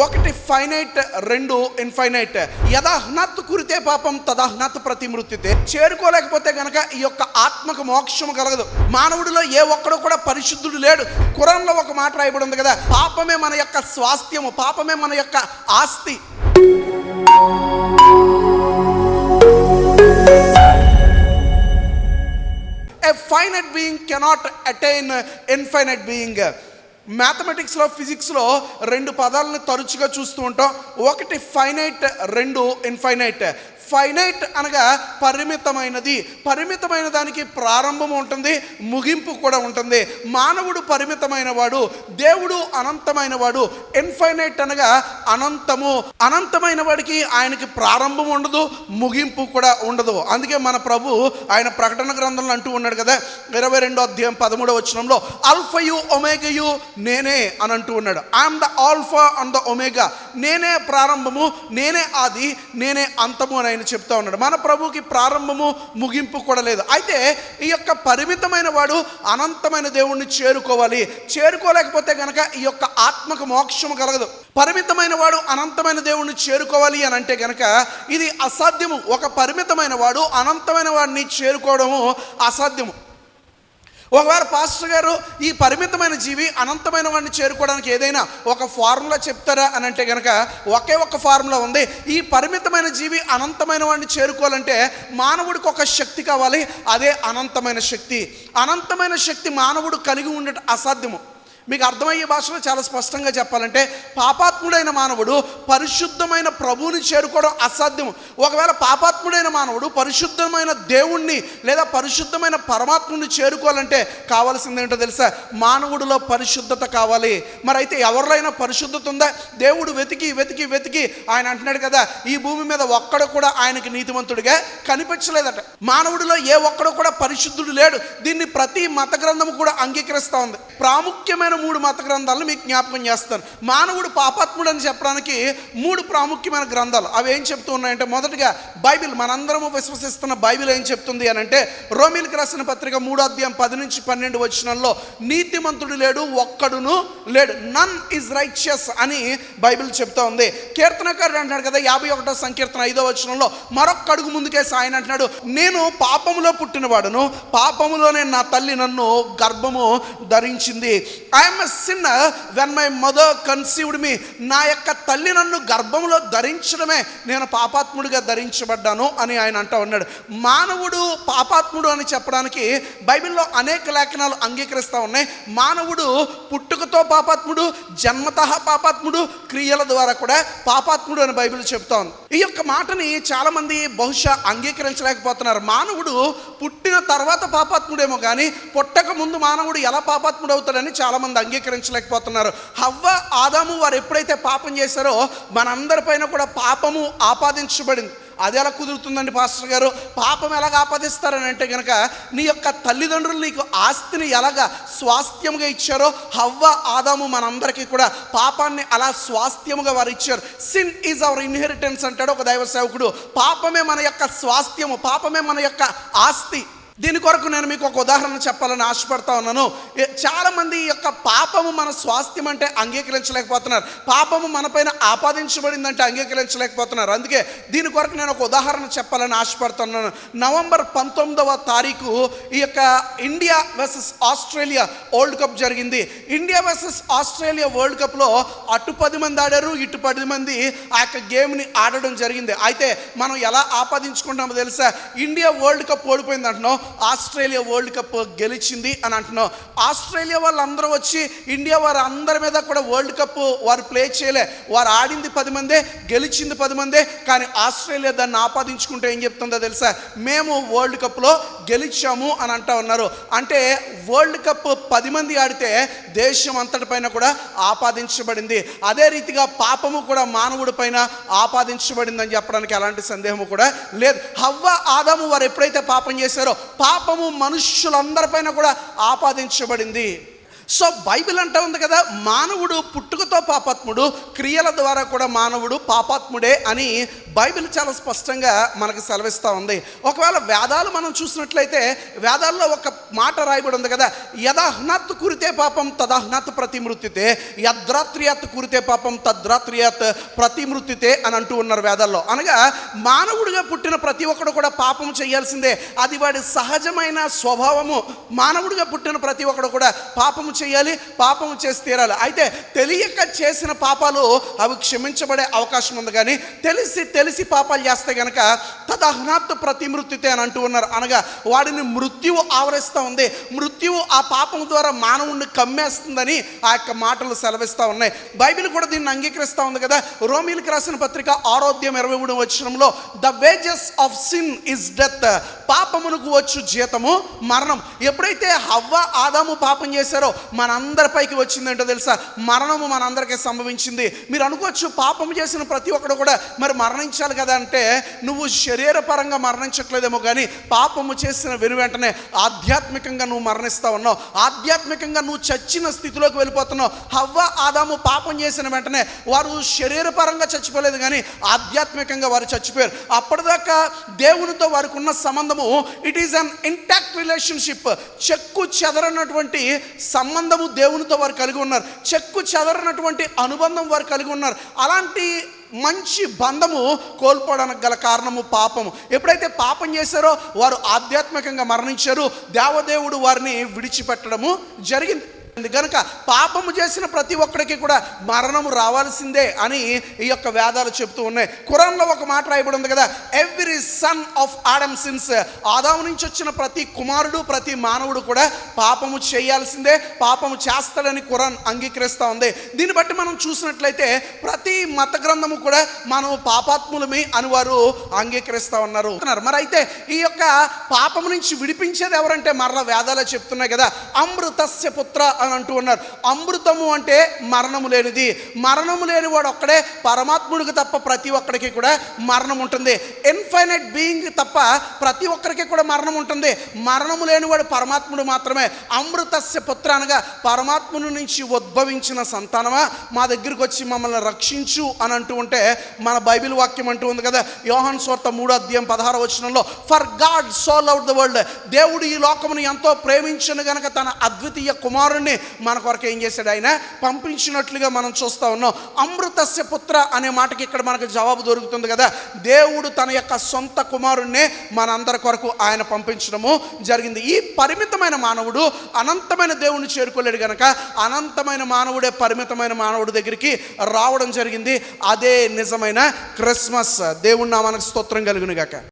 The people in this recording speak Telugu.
ఒకటి ఫైనైట్ రెండు ఇన్ఫైనైట్. యథాహ్నత్ కురితే పాపం తదాహ్నాత్ ప్రతి మృత్యుతే చేరుకోలేకపోతే గనక ఈ యొక్క ఆత్మకు మోక్షము కలగదు. మానవుడిలో ఏ ఒక్కడు కూడా పరిశుద్ధుడు లేడు. కురంలో ఒక మాట రాయబడి ఉంది కదా పాపమే మన యొక్క స్వాస్థ్యము పాపమే మన యొక్క ఆస్తి. A finite being cannot attain infinite being మ్యాథమెటిక్స్లో ఫిజిక్స్లో రెండు పదాలను తరచుగా చూస్తూ ఉంటాం. ఒకటి ఫైనైట్ రెండు ఇన్ఫైనైట్ ఫైనైట్ అనగా పరిమితమైనది. పరిమితమైన దానికి ప్రారంభం ఉంటుంది ముగింపు కూడా ఉంటుంది. మానవుడు పరిమితమైన వాడు దేవుడు అనంతమైన వాడు ఇన్ఫైనైట్ అనగా అనంతము. అనంతమైన వాడికి ఆయనకి ప్రారంభం ఉండదు ముగింపు కూడా ఉండదు. అందుకే మన ప్రభు ఆయన ప్రకటన గ్రంథంలో అంటూ ఉన్నాడు కదా ఇరవై రెండో అధ్యాయం పదమూడో వచనంలో అల్ఫయు ఒమేగయు నేనే అని అంటూ ఉన్నాడు. I am the alpha and the omega. నేనే ప్రారంభము నేనే ఆది నేనే అంతము అని ఆయన చెప్తా ఉన్నాడు. మన ప్రభుకి ప్రారంభము ముగింపు కూడా లేదు. అయితే ఈ యొక్క పరిమితమైన వాడు అనంతమైన దేవుణ్ణి చేరుకోవాలి. చేరుకోలేకపోతే గనక ఈ యొక్క ఆత్మకు మోక్షము కలగదు. పరిమితమైన వాడు అనంతమైన దేవుణ్ణి చేరుకోవాలి అని అంటే గనక ఇది అసాధ్యము. ఒక పరిమితమైన వాడు అనంతమైన వాడిని చేరుకోవడము అసాధ్యము. ఒకవేళ పాస్టర్ గారు ఈ పరిమితమైన జీవి అనంతమైన వాడిని చేరుకోవడానికి ఏదైనా ఒక ఫార్ములా చెప్తారా అని అంటే కనుక ఒకే ఒక ఫార్ములా ఉంది. ఈ పరిమితమైన జీవి అనంతమైన వాడిని చేరుకోవాలంటే మానవుడికి ఒక శక్తి కావాలి. అదే అనంతమైన శక్తి. అనంతమైన శక్తి మానవుడు కలిగి ఉండటం అసాధ్యము. మీకు అర్థమయ్యే భాషలో చాలా స్పష్టంగా చెప్పాలంటే పాపాత్ముడైన మానవుడు పరిశుద్ధమైన ప్రభువుని చేరుకోవడం అసాధ్యము ఒకవేళ పాపాత్ముడైన మానవుడు పరిశుద్ధమైన దేవుణ్ణి లేదా పరిశుద్ధమైన పరమాత్ముని చేరుకోవాలంటే కావాల్సింది ఏంటో తెలుసా? మానవుడిలో పరిశుద్ధత కావాలి. మరి అయితే ఎవరిలో పరిశుద్ధత ఉందా? దేవుడు వెతికి వెతికి వెతికి ఆయన అంటున్నాడు కదా ఈ భూమి మీద ఒక్కడు కూడా ఆయనకి నీతివంతుడిగా కనిపించలేదట. మానవుడిలో ఏ ఒక్కడు కూడా పరిశుద్ధుడు లేడు. దీన్ని ప్రతి మత గ్రంథము కూడా అంగీకరిస్తూ ఉంది. ప్రాముఖ్యమైన మూడు మత గ్రంథాలను మీకు జ్ఞాపకం చేస్తాను. మానవుడు పాపాత్ముడు అని చెప్పడానికి మూడు ప్రాముఖ్యమైన గ్రంథాలు. అవి ఏం చెప్తూ ఉన్నాయంటే మొదటిగా బైబిల్. మనందరము విశ్వసిస్తున్న బైబిల్ ఏం చెప్తుంది అని అంటే రోమిల్కి రాసిన పత్రిక మూడో అధ్యాయం పది నుంచి పన్నెండు వచనంలో నీతిమంతుడు లేడు ఒక్కడును లేడు. నన్ ఇస్ రైచియస్ అని బైబిల్ చెప్తా ఉంది. కీర్తనకారుడు అంటున్నాడు కదా యాభై ఒకటో సంకీర్తన ఐదో వచనంలో మరొక్క అడుగు ముందుకేసి ఆయన అంటున్నాడు. నేను పాపములో పుట్టినవాడును. పాపములోనే నా తల్లి నన్ను గర్భము ధరించింది. I am a sinner when my mother conceived me నా యొక్క తల్లి నన్ను గర్భంలో ధరించడమే. నేను పాపాత్ముడిగా ధరించబడ్డాను అని ఆయన అంటా ఉన్నాడు. మానవుడు పాపాత్ముడు అని చెప్పడానికి బైబిల్లో అనేక లేఖనాలు అంగీకరిస్తూ ఉన్నాయి. మానవుడు పుట్టుకతో పాపాత్ముడు జన్మత పాపాత్ముడు క్రియల ద్వారా కూడా పాపాత్ముడు అని బైబిల్ చెప్తా ఉంది. ఈ యొక్క మాటని చాలామంది బహుశా అంగీకరించలేకపోతున్నారు. మానవుడు పుట్టిన తర్వాత పాపాత్ముడేమో కానీ పుట్టక ముందు మానవుడు ఎలా పాపాత్ముడు అవుతాడని చాలామంది అంగీకరించలేకపోతున్నారు. హవ్వ ఆదాము వారు ఎప్పుడైతే పాపం చేశారో మనందరిపైన కూడా పాపము ఆపాదించబడింది. అది ఎలా కుదురుతుందండి పాస్టర్ గారు? పాపం ఎలాగ ఆపాదిస్తారని అంటే కనుక నీ యొక్క తల్లిదండ్రులు నీకు ఆస్తిని ఎలాగ స్వాస్థ్యముగా ఇచ్చారో హవ్వ ఆదాము మనందరికీ కూడా పాపాన్ని అలా స్వాస్థ్యముగా వారు ఇచ్చారు. సిన్ ఈజ్ అవర్ ఇన్హెరిటెన్స్ అంటాడు ఒక దైవ సేవకుడు. పాపమే మన యొక్క స్వాస్థ్యము పాపమే మన యొక్క ఆస్తి. దీని కొరకు నేను మీకు ఒక ఉదాహరణ చెప్పాలని ఆశపడతా ఉన్నాను. చాలామంది ఈ యొక్క పాపము మన స్వాస్థ్యం అంటే అంగీకరించలేకపోతున్నారు. పాపము మనపైన ఆపాదించబడిందంటే అంగీకరించలేకపోతున్నారు. అందుకే దీని కొరకు నేను ఒక ఉదాహరణ చెప్పాలని ఆశపడుతున్నాను నవంబర్ పంతొమ్మిదవ తారీఖు ఈ యొక్క India versus Australia world cup జరిగింది. ఇండియా వర్సెస్ ఆస్ట్రేలియా వరల్డ్ కప్లో అటు పది మంది ఆడారు ఇటు పది మంది ఆ యొక్క గేమ్ని ఆడడం జరిగింది. అయితే మనం ఎలా ఆపాదించుకుంటామో తెలుసా? ఇండియా వరల్డ్ కప్ ఓడిపోయింది అంటున్నాం. ఆస్ట్రేలియా వరల్డ్ కప్ గెలిచింది అని అంటున్నాం ఆస్ట్రేలియా వాళ్ళందరూ వచ్చి ఇండియా వారు అందరి మీద కూడా వరల్డ్ కప్ వారు ప్లే చేయలే. వారు ఆడింది పది మందే గెలిచింది పది మందే కానీ ఆస్ట్రేలియా దాన్ని ఆపాదించుకుంటే ఏం చెప్తుందో తెలుసా? మేము వరల్డ్ కప్లో గెలిచాము అని అంటా ఉన్నారు. అంటే వరల్డ్ కప్ పది మంది ఆడితే దేశం అంతటి పైన కూడా ఆపాదించబడింది. అదే రీతిగా పాపము కూడా మానవుడి పైన ఆపాదించబడిందని చెప్పడానికి ఎలాంటి సందేహము కూడా లేదు. హవ్వ ఆదాము వారు ఎప్పుడైతే పాపం చేశారో పాపము మనుష్యులందరిపైన కూడా ఆపాదించబడింది. సో బైబిల్ అంటా ఉంది కదా మానవుడు పుట్టుకతో పాపాత్ముడు క్రియల ద్వారా కూడా మానవుడు పాపాత్ముడే అని బైబిల్ చాలా స్పష్టంగా మనకు సెలవిస్తూ ఉంది. ఒకవేళ వేదాలు మనం చూసినట్లయితే వేదాల్లో ఒక మాట రాయబడి ఉంది కదా యదాహ్నాత్ కురితే పాపం తదాహ్నాత్ ప్రతిమృతితే యద్రాత్రియాత్ కురితే పాపం తద్రాత్రియాత్ ప్రతిమృతితే అని అంటూ ఉన్నారు వేదాల్లో. అనగా మానవుడిగా పుట్టిన ప్రతి ఒక్కడు కూడా పాపం చేయాల్సిందే. అది వాడి సహజమైన స్వభావము. మానవుడిగా పుట్టిన ప్రతి ఒక్కడు కూడా పాపము చేయాలి పాపము చేసి తీరాలి. అయితే తెలియక చేసిన పాపాలు అవి క్షమించబడే అవకాశం ఉంది కానీ తెలిసి తెలిసి పాపాలు చేస్తే గనక తదహ్నాత్ ప్రతిమృత్యుతే అని అంటూ ఉన్నారు. అనగా వాడిని మృత్యువు ఆవరిస్తూ ఉంది. మృత్యువు ఆ పాపం ద్వారా మానవుణ్ణి కమ్మేస్తుందని ఆ యొక్క మాటలు సెలవిస్తూ ఉన్నాయి. బైబిల్ కూడా దీన్ని అంగీకరిస్తూ ఉంది కదా? రోమిలకు రాసిన పత్రిక ఆరోగ్యం ఇరవై మూడు వచ్చినంలో the wages of sin is death పాపమునకు వచ్చు జీతము మరణం. ఎప్పుడైతే హవ్వ ఆదాము పాపం చేశారో మనందరిపైకి వచ్చిందంటో తెలుసా? మరణము మనందరికీ సంభవించింది. మీరు అనుకోవచ్చు పాపం చేసిన ప్రతి ఒక్కడు కూడా మరి మరణం మరణించాలి కదా అంటే నువ్వు శరీరపరంగా మరణించట్లేదేమో కానీ పాపము చేసిన వెను వెంటనే ఆధ్యాత్మికంగా నువ్వు మరణిస్తా ఉన్నావు. ఆధ్యాత్మికంగా నువ్వు చచ్చిన స్థితిలోకి వెళ్ళిపోతున్నావు. హవ్వ ఆదాము పాపం చేసిన వెంటనే వారు శరీరపరంగా చచ్చిపోలేదు కానీ ఆధ్యాత్మికంగా వారు చచ్చిపోయారు. అప్పటిదాకా దేవునితో వారికి ఉన్న సంబంధము it is an intact relationship చెక్కు చెదరనటువంటి సంబంధము దేవునితో వారు కలిగి ఉన్నారు. చెక్కు చెదరనటువంటి అనుబంధం వారు కలిగి ఉన్నారు. అలాంటి మంచి బంధము కోల్పోవడానికి గల కారణము పాపము. ఎప్పుడైతే పాపం చేశారో వారు ఆధ్యాత్మికంగా మరణించారు. దేవదేవుడు వారిని విడిచిపెట్టడము జరిగింది. కనుక పాపము చేసిన ప్రతి ఒక్కడికి కూడా మరణము రావాల్సిందే అని ఈ యొక్క వేదాలు చెప్తూ ఉన్నాయి. కురాన్లో ఒక మాట రాయబడి ఉంది కదా every son of Adam sins ఆదాము నుంచి వచ్చిన ప్రతి కుమారుడు ప్రతి మానవుడు కూడా పాపము చేయాల్సిందే పాపము చేస్తాడని కురాన్ అంగీకరిస్తూ ఉంది. దీన్ని బట్టి మనం చూసినట్లయితే ప్రతి మత గ్రంథము కూడా మనం పాపాత్ములమి అని వారు అంగీకరిస్తూ ఉన్నారు. మరి అయితే ఈ యొక్క పాపము నుంచి విడిపించేది ఎవరంటే మరల వేదాలే చెప్తున్నాయి కదా అమృతస్య పుత్ర అని అంటూ ఉన్నారు. అమృతము అంటే మరణము లేనిది. మరణము లేని వాడు ఒక్కడే పరమాత్ముడికి తప్ప ప్రతి ఒక్కడికి కూడా మరణం ఉంటుంది. ఇన్ఫైనైట్ బీయింగ్ తప్ప ప్రతి ఒక్కరికి కూడా మరణం ఉంటుంది. మరణము లేనివాడు పరమాత్ముడు మాత్రమే. అమృతస్య పుత్ర అనగా పరమాత్ముని నుంచి ఉద్భవించిన సంతానమా? మా దగ్గరికి వచ్చి మమ్మల్ని రక్షించు అని అంటూ ఉంటే మన బైబిల్ వాక్యం అంటూ ఉంది కదా. యోహన్ స్వార్త మూడో అధ్యాయం పదహార వచనంలో for God so loved the world దేవుడు ఈ లోకమును ఎంతో ప్రేమించను గనక తన అద్వితీయ కుమారుణ్ణి మన కొరకు ఏం చేశాడు ఆయన? పంపించినట్లుగా మనం చూస్తా ఉన్నాం. అమృతస్య పుత్ర అనే మాటకి ఇక్కడ మనకు జవాబు దొరుకుతుంది కదా. దేవుడు తన యొక్క సొంత కుమారుణ్ణి మనందరి కొరకు ఆయన పంపించడము జరిగింది. ఈ పరిమితమైన మానవుడు అనంతమైన దేవుణ్ణి చేరుకోలేడు గనక అనంతమైన మానవుడే పరిమితమైన మానవుడి దగ్గరికి రావడం జరిగింది. అదే నిజమైన క్రిస్మస్. దేవుణ్ణి మనకు స్తోత్రం కలుగును గాక